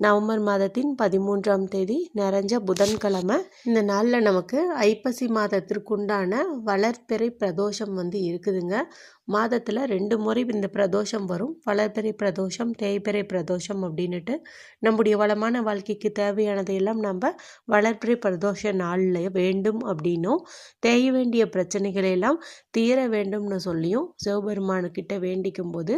November மாதத்தின் பதிமூன்றாம் தேதி நிறைஞ்ச புதன்கிழமை இந்த நாளில் நமக்கு ஐப்பசி மாதத்திற்குண்டான வளர்பிறை பிரதோஷம் வந்து இருக்குதுங்க. மாதத்தில் ரெண்டு முறை இந்த பிரதோஷம் வரும். வளர்பிறை பிரதோஷம் தேய்பிறை பிரதோஷம் அப்படின்னுட்டு நம்முடைய வளமான வாழ்க்கைக்கு தேவையானதையெல்லாம் நம்ம வளர்பிறை பிரதோஷ நாளில் வேண்டும் அப்படின்னும் தேய வேண்டிய பிரச்சனைகளை எல்லாம் தீர வேண்டும்னு சொல்லியும் சிவபெருமானுக்கிட்ட வேண்டிக்கும் போது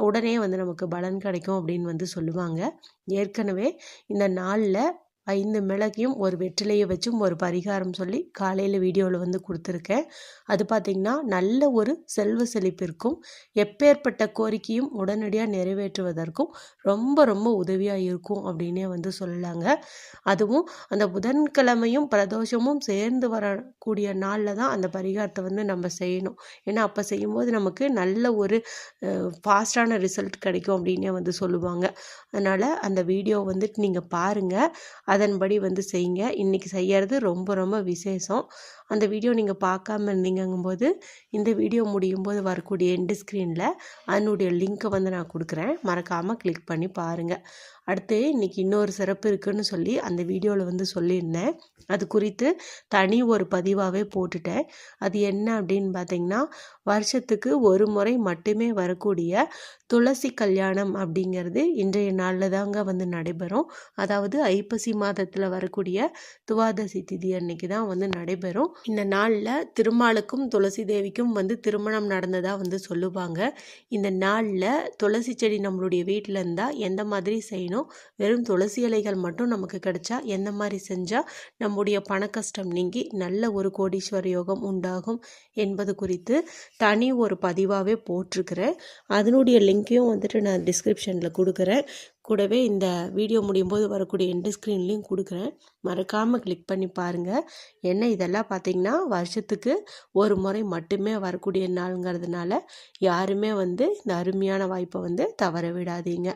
உடனே வந்து நமக்கு பலன் கிடைக்கும் அப்படின்னு வந்து சொல்லுவாங்க. ஏற்கனவே இந்த நாளில் ஐந்து மிளகையும் ஒரு வெற்றிலையை வச்சும் ஒரு பரிகாரம் சொல்லி காலையில் வீடியோவில் வந்து கொடுத்துருக்கேன். அது பார்த்திங்கன்னா நல்ல ஒரு செல்வ செழிப்பிற்கும் எப்பேற்பட்ட கோரிக்கையும் உடனடியாக நிறைவேற்றுவதற்கும் ரொம்ப ரொம்ப உதவியாக இருக்கும் அப்படின்னே வந்து சொல்லலாங்க. அதுவும் அந்த புதன்கிழமையும் பிரதோஷமும் சேர்ந்து வரக்கூடிய நாளில் தான் அந்த பரிகாரத்தை வந்து நம்ம செய்யணும். ஏன்னா அப்போ செய்யும்போது நமக்கு நல்ல ஒரு ஃபாஸ்டான ரிசல்ட் கிடைக்கும் அப்படின்னே வந்து சொல்லுவாங்க. அதனால் அந்த வீடியோ வந்துட்டு நீங்கள் பாருங்கள் அதன்படி வந்து செய்யுங்க. இன்றைக்கி செய்கிறது ரொம்ப ரொம்ப விசேஷம். அந்த வீடியோ நீங்கள் பார்க்காம இருந்தீங்கும்போது இந்த வீடியோ முடியும் போது வரக்கூடிய எண்டு ஸ்க்ரீனில் அதனுடைய லிங்க்கை வந்து நான் கொடுக்குறேன். மறக்காமல் கிளிக் பண்ணி பாருங்கள் அடுத்து இன்றைக்கி இன்னொரு சிறப்பு இருக்குதுன்னு சொல்லி அந்த வீடியோவில் வந்து சொல்லியிருந்தேன். அது குறித்து தனி ஒரு பதிவாகவே போட்டுட்டேன். அது என்ன அப்படின்னு பார்த்தீங்கன்னா வருஷத்துக்கு ஒரு முறை மட்டுமே வரக்கூடிய துளசி கல்யாணம் அப்படிங்கிறது இன்றைய நாளில் தாங்க வந்து நடைபெறும். அதாவது ஐப்பசி மாதத்தில் வரக்கூடிய துவாதசி திதி அன்னைக்கு தான் வந்து நடைபெறும். இந்த நாளில் திருமாலுக்கும் துளசி தேவிக்கும் வந்து திருமணம் நடந்ததாக வந்து சொல்லுவாங்க. இந்த நாளில் துளசி செடி நம்மளுடைய வீட்டில் இருந்தால் எந்த மாதிரி செய்யணும்? வெறும் துளசி இலைகள் மட்டும் நமக்கு கிடைச்சா எந்த மாதிரி செஞ்சால் நம்முடைய பண கஷ்டம் நீங்கி நல்ல ஒரு கோடீஸ்வர யோகம் உண்டாகும் என்பது குறித்து தனி ஒரு பதிவாகவே போட்டிருக்கிறேன். அதனுடைய லிங்க்கையும் வந்துட்டு நான் டிஸ்கிரிப்ஷனில் கொடுக்குறேன். கூடவே இந்த வீடியோ முடியும் போது வரக்கூடிய எண்டு ஸ்க்ரீன்லேயும் கொடுக்குறேன். மறக்காமல் கிளிக் பண்ணி பாருங்கள் என்ன இதெல்லாம் பார்த்திங்கன்னா வருஷத்துக்கு ஒரு முறை மட்டுமே வரக்கூடிய நாளுங்கிறதுனால யாருமே வந்து இந்த அருமையான வாய்ப்பை வந்து தவற விடாதீங்க.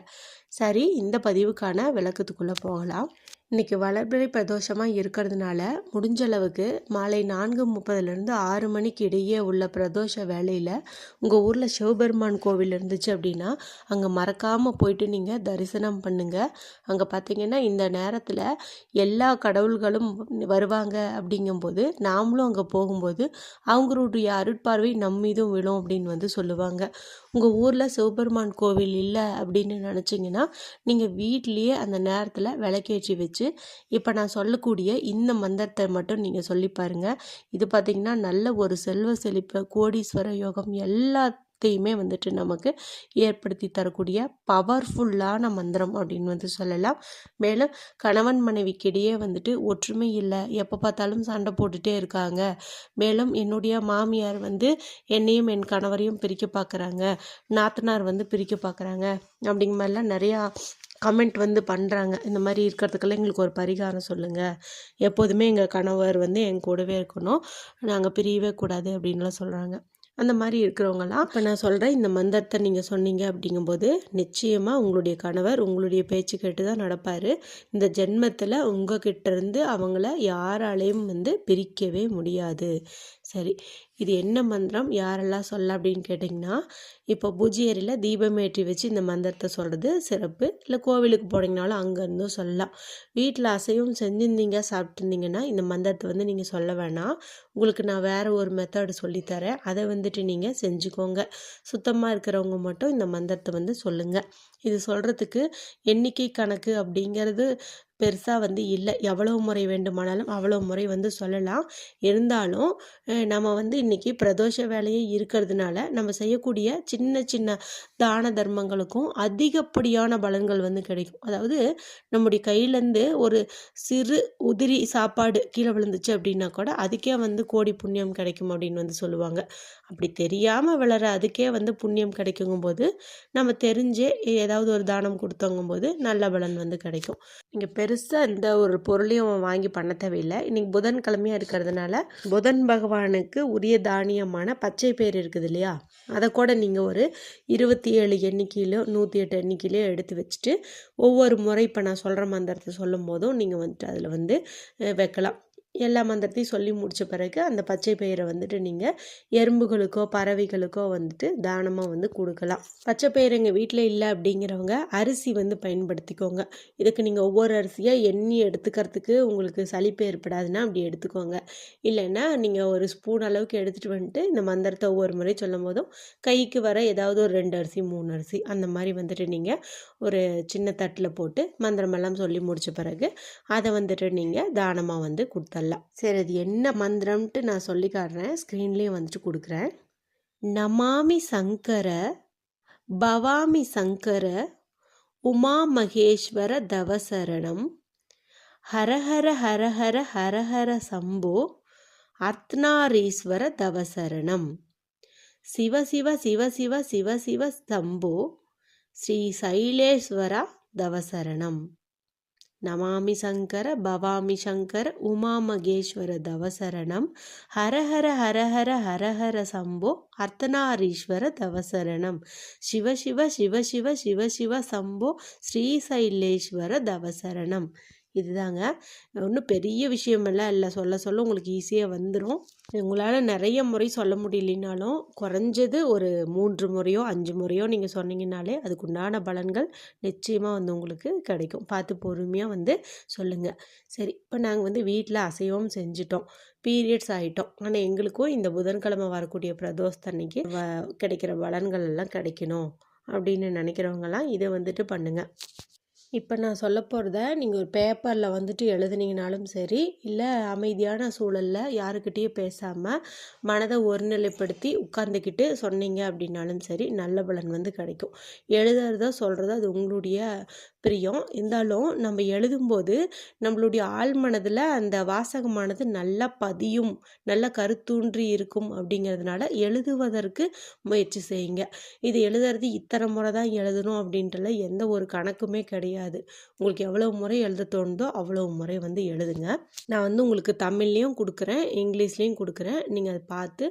சரி இந்த பதிவுக்கான விளக்கத்துக்குள்ளே போகலாம். இன்றைக்கி வளர்பிறை பிரதோஷமாக இருக்கிறதுனால முடிஞ்ச அளவுக்கு மாலை நான்கு முப்பதுலேருந்து ஆறு மணிக்கு இடையே உள்ள பிரதோஷ வேலையில் உங்கள் ஊரில் சிவபெருமான் கோவில் இருந்துச்சு அப்படின்னா அங்கே மறக்காமல் போயிட்டு நீங்கள் தரிசனம் பண்ணுங்கள் அங்கே பார்த்தீங்கன்னா இந்த நேரத்தில் எல்லா கடவுள்களும் வருவாங்க அப்படிங்கும்போது நாமளும் அங்கே போகும்போது அவங்களுடைய அருட்பார்வை நம் மீதும் விழும் அப்படின்னு வந்து சொல்லுவாங்க. உங்கள் ஊரில் சிவபெருமான் கோவில் இல்லை அப்படின்னு நினச்சிங்கன்னா நீங்கள் வீட்லேயே அந்த நேரத்தில் விளக்கேற்றி வச்சு வச்சு இப்போ நான் சொல்லக்கூடிய இந்த மந்திரத்தை மட்டும் நீங்கள் சொல்லி பாருங்கள் இது பார்த்திங்கன்னா நல்ல ஒரு செல்வ செழிப்பு கோடீஸ்வர யோகம் எல்லா த்தையுமே வந்துட்டு நமக்கு ஏற்படுத்தி தரக்கூடிய பவர்ஃபுல்லான மந்திரம் அப்படின்னு வந்து சொல்லலாம். மேலும் கணவன் மனைவிக்கிடையே வந்துட்டு ஒற்றுமை இல்லை எப்போ பார்த்தாலும் சண்டை போட்டுகிட்டே இருக்காங்க. மேலும் என்னுடைய மாமியார் வந்து என்னையும் என் கணவரையும் பிரிக்க பார்க்குறாங்க நாத்தனார் வந்து பிரிக்க பார்க்குறாங்க அப்படிங்கிற மாதிரிலாம் நிறையா கமெண்ட் வந்து பண்ணுறாங்க இந்த மாதிரி இருக்கிறதுக்கெல்லாம் எங்களுக்கு ஒரு பரிகாரம் சொல்லுங்கள் எப்போதுமே எங்கள் கணவர் வந்து என் கூடவே இருக்கணும். நாங்கள் பிரியவே கூடாது அப்படின்லாம் சொல்கிறாங்க அந்த மாதிரி இருக்கிறவங்களாம் இப்போ நான் சொல்கிறேன் இந்த மந்திரத்தை நீங்கள் சொன்னீங்க அப்படிங்கும்போது நிச்சயமாக உங்களுடைய கணவர் உங்களுடைய பேச்சு கேட்டு தான் நடப்பார். இந்த ஜென்மத்தில் உங்கள் கிட்டேருந்து அவங்கள யாராலையும் வந்து பிரிக்கவே முடியாது. சரி. இது என்ன மந்திரம்? யாரெல்லாம் சொல்ல அப்படின்னு கேட்டிங்கன்னா இப்போ பூஜை தீபம் ஏற்றி வச்சு இந்த மந்திரத்தை சொல்கிறது சிறப்பு. இல்லை கோவிலுக்கு போனீங்கனாலும் அங்கேருந்தும் சொல்லலாம். வீட்டில் அசைவம் செஞ்சுருந்தீங்க சாப்பிட்ருந்தீங்கன்னா இந்த மந்திரத்தை வந்து நீங்கள் சொல்ல வேணாம். உங்களுக்கு நான் வேறு ஒரு மெத்தடு சொல்லித்தரேன் அதை வந்துட்டு நீங்கள் செஞ்சுக்கோங்க. சுத்தமாக இருக்கிறவங்க மட்டும் இந்த மந்திரத்தை வந்து சொல்லுங்கள் இது சொல்கிறதுக்கு எண்ணிக்கை கணக்கு அப்படிங்கிறது பெருசாக வந்து இல்லை. எவ்வளோ முறை வேண்டுமானாலும் அவ்வளோ முறை வந்து சொல்லலாம். இருந்தாலும் நம்ம வந்து இன்றைக்கி பிரதோஷ வேலையே இருக்கிறதுனால நம்ம செய்யக்கூடிய சின்ன சின்ன தான தர்மங்களுக்கும் அதிகப்படியான பலன்கள் வந்து கிடைக்கும். அதாவது நம்முடைய கையிலேருந்து ஒரு சிறு உதிரி சாப்பாடு கீழே விழுந்துச்சு அப்படின்னா கூட அதுக்கே வந்து கோடி புண்ணியம் கிடைக்கும் அப்படின்னு வந்து சொல்லுவாங்க. அப்படி தெரியாமல் வளர அதுக்கே வந்து புண்ணியம் கிடைக்குங்கும் போது நம்ம தெரிஞ்சே ஏதாவது ஒரு தானம் கொடுத்தோங்கும் போது நல்ல பலன் வந்து கிடைக்கும். நீங்கள் பெருசாக எந்த ஒரு பொருளையும் வாங்கி பண்ண தேவையில்லை. இன்றைக்கி புதன்கிழமையாக இருக்கிறதுனால புதன் பகவானுக்கு உரிய தானியமான பச்சை பேர் இருக்குது இல்லையா? அதை கூட நீங்கள் ஒரு இருபத்தி ஏழு எண்ணிக்கையிலோ நூற்றி எட்டு எண்ணிக்கையிலோ எடுத்து வச்சுட்டு ஒவ்வொரு முறை இப்போ நான் சொல்கிற மந்திரத்தை சொல்லும் போதும் நீங்கள் வந்துட்டு அதில் வந்து வைக்கலாம். எல்லா மந்திரத்தையும் சொல்லி முடித்த பிறகு அந்த பச்சை பயிரை வந்துட்டு நீங்கள் எறும்புகளுக்கோ பறவைகளுக்கோ வந்துட்டு தானமாக வந்து கொடுக்கலாம். பச்சை பயிர் எங்கள் வீட்டில் இல்லை அப்படிங்கிறவங்க அரிசி வந்து பயன்படுத்திக்கோங்க. இதுக்கு நீங்கள் ஒவ்வொரு அரிசியாக எண்ணி எடுத்துக்கிறதுக்கு உங்களுக்கு சலிப்பு ஏற்படாதுன்னா அப்படி எடுத்துக்கோங்க. இல்லைன்னா நீங்கள் ஒரு ஸ்பூன் அளவுக்கு எடுத்துகிட்டு வந்துட்டு இந்த மந்திரத்தை ஒவ்வொரு முறை சொல்லும் போதும் கைக்கு வர ஏதாவது ஒரு ரெண்டு அரிசி மூணு அரிசி அந்த மாதிரி வந்துட்டு நீங்கள் ஒரு சின்ன தட்டில் போட்டு மந்திரமெல்லாம் சொல்லி முடித்த பிறகு அதை வந்துட்டு நீங்கள் தானமாக வந்து கல்லா சரி அது என்ன மந்திரம்ட்டு நான் சொல்லி காட்டுறேன். ஸ்க்ரீன்லேயும் வந்துட்டு கொடுக்குறேன். நமாமி சங்கர பவாமி சங்கர உமா மகேஸ்வர தவசரணம். ஹரஹர ஹரஹர ஹரஹர சம்போ அர்த்னாரீஸ்வர தவசரணம். சிவ சிவ சிவ சிவ சிவ சிவ சம்போ ஸ்ரீ சைலேஸ்வர தவசரணம். நமாமி சங்கர பவாமி சங்கர உமா மகேஸ்வர தவசரணம் ஹரஹர ஹரஹர ஹரஹர சம்போ அர்த்தநாரீஸ்வர தவசரணம் சிவ சிவ சிவ சிவ சிவ சிவ சம்போ ஸ்ரீசைலேஸ்வர தவசரணம் இதுதாங்க. ஒன்றும் பெரிய விஷயமெல்லாம் இல்லை சொல்ல சொல்ல உங்களுக்கு ஈஸியாக வந்துடும் உங்களால் நிறைய முறை சொல்ல முடியலனாலும் குறைஞ்சது ஒரு மூன்று முறையோ அஞ்சு முறையோ நீங்கள் சொன்னீங்கனாலே அதுக்குண்டான பலன்கள் நிச்சயமாக வந்து உங்களுக்கு கிடைக்கும். பார்த்து பொறுமையாக வந்து சொல்லுங்கள் சரி இப்போ நாங்கள் வந்து வீட்டில் அசைவம் செஞ்சிட்டோம். பீரியட்ஸ் ஆகிட்டோம் ஆனால் எங்களுக்கும் இந்த புதன்கிழமை வரக்கூடிய பிரதோஷத்தன்னைக்கு வ கிடைக்கிற பலன்கள் எல்லாம் கிடைக்கணும் அப்படின்னு நினைக்கிறவங்கலாம் இதை வந்துட்டு பண்ணுங்கள் இப்போ நான் சொல்ல போகிறத நீங்கள் ஒரு பேப்பரில் வந்துட்டு எழுதுனீங்கனாலும் சரி இல்லை அமைதியான சூழலில் யாருக்கிட்டேயும் பேசாமல் மனதை ஒருநிலைப்படுத்தி உட்காந்துக்கிட்டு சொன்னீங்க அப்படின்னாலும் சரி நல்ல பலன் வந்து கிடைக்கும். எழுதுறதோ சொல்கிறதோ அது உங்களுடைய பிரியம். இருந்தாலும் நம்ம எழுதும்போது நம்மளுடைய ஆள் மனதில் அந்த வாசகமானது நல்லா பதியும் நல்ல கருத்தூன்றி இருக்கும் அப்படிங்கிறதுனால எழுதுவதற்கு முயற்சி செய்யுங்க. இது எழுதுறது இத்தனை முறை தான் எழுதணும் அப்படின்றல எந்த ஒரு கணக்குமே கிடையாது. உங்களுக்கு எவ்வளோ முறை எழுத தோணுதோ அவ்வளோ முறை வந்து எழுதுங்க. நான் வந்து உங்களுக்கு தமிழ்லேயும் கொடுக்குறேன் இங்கிலீஷ்லேயும் கொடுக்குறேன். நீங்கள் அதை பார்த்து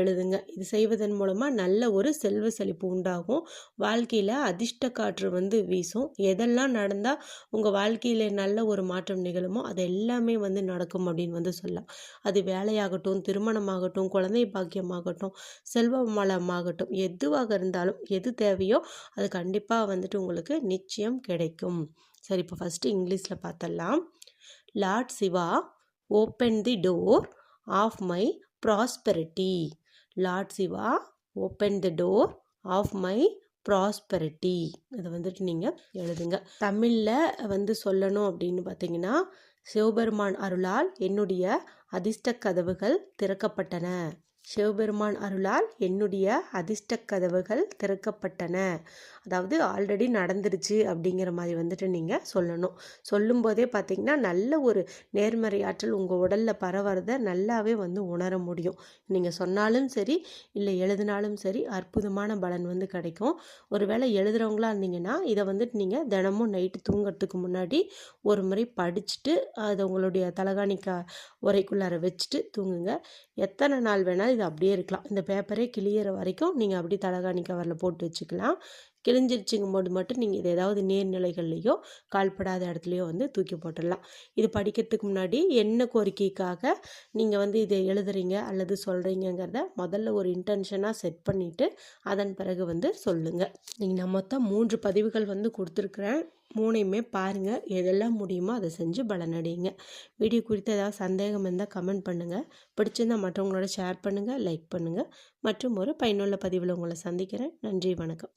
எழுதுங்க. இது செய்வதன் மூலமாக நல்ல ஒரு செல்வ செழிப்பு உண்டாகும். வாழ்க்கையில் அதிர்ஷ்ட காற்று வந்து வீசும். எதெல்லாம் நடந்தால் உங்கள் வாழ்க்கையில் நல்ல ஒரு மாற்றம் நிகழுமோ அது எல்லாமே வந்து நடக்கும் அப்படின்னு வந்து சொல்லலாம். அது வேலையாகட்டும் திருமணமாகட்டும் குழந்தை பாக்கியமாகட்டும் செல்வ வளமாகட்டும் எதுவாக இருந்தாலும் எது தேவையோ அது கண்டிப்பாக வந்துட்டு உங்களுக்கு நிச்சயம் கிடைக்கும். சரி இப்போ ஃபஸ்ட்டு இங்கிலீஷில் பார்த்தலாம் lord Shiva open the door of my prosperity lord Shiva open the door of my prosperity அதை வந்துட்டு நீங்கள் எழுதுங்க. தமிழில் வந்து சொல்லணும் அப்படின்னு பார்த்தீங்கன்னா சிவபெருமான் அருளால் என்னுடைய அதிர்ஷ்ட கதவுகள் திறக்கப்பட்டன. சிவபெருமான் அருளால் என்னுடைய அதிர்ஷ்ட கதவுகள் திறக்கப்பட்டன. அதாவது ஆல்ரெடி நடந்துருச்சு அப்படிங்கிற மாதிரி வந்துட்டு நீங்கள் சொல்லணும். சொல்லும்போதே பார்த்தீங்கன்னா நல்ல ஒரு நேர்மறை ஆற்றல் உங்கள் உடலில் பரவறத நல்லாவே வந்து உணர முடியும். நீங்கள் சொன்னாலும் சரி இல்லை எழுதினாலும் சரி அற்புதமான பலன் வந்து கிடைக்கும். ஒருவேளை எழுதுகிறவங்களா இருந்தீங்கன்னா இதை வந்துட்டு நீங்கள் தினமும் நைட்டு தூங்குறதுக்கு முன்னாடி ஒரு முறை படிச்சுட்டு அதை உங்களுடைய தலகாணிக்கா உரைக்குள்ளார வச்சுட்டு தூங்குங்க. எத்தனை நாள் வேணாலும் இது அப்படியே இருக்கலாம். இந்த பேப்பரே கிளியிற வரைக்கும் நீங்கள் அப்படி தலகாணி கவரில் போட்டு வச்சுக்கலாம். கிழிஞ்சிருச்சுங்கும் போது மட்டும் நீங்கள் இது ஏதாவது நீர்நிலைகள்லையோ கால்படாத இடத்துலையோ வந்து தூக்கி போட்டுடலாம். இது படிக்கிறதுக்கு முன்னாடி என்ன கோரிக்கைக்காக நீங்கள் வந்து இதை எழுதுறீங்க அல்லது சொல்கிறீங்கிறத முதல்ல ஒரு இன்டென்ஷனாக செட் பண்ணிவிட்டு அதன் பிறகு வந்து சொல்லுங்கள் நீங்கள் நான் மொத்தம் மூன்று பதிவுகள் வந்து கொடுத்துருக்குறேன். மூணையுமே பாருங்கள் எதெல்லாம் முடியுமோ அதை செஞ்சு பலனடையுங்க. வீடியோ குறித்து ஏதாவது சந்தேகம் இருந்தால் கமெண்ட் பண்ணுங்கள் பிடிச்சிருந்தால் மற்றவங்களோட ஷேர் பண்ணுங்கள் லைக் பண்ணுங்கள் மற்றும் ஒரு பயனுள்ள பதிவில் உங்களை சந்திக்கிறேன். நன்றி வணக்கம்.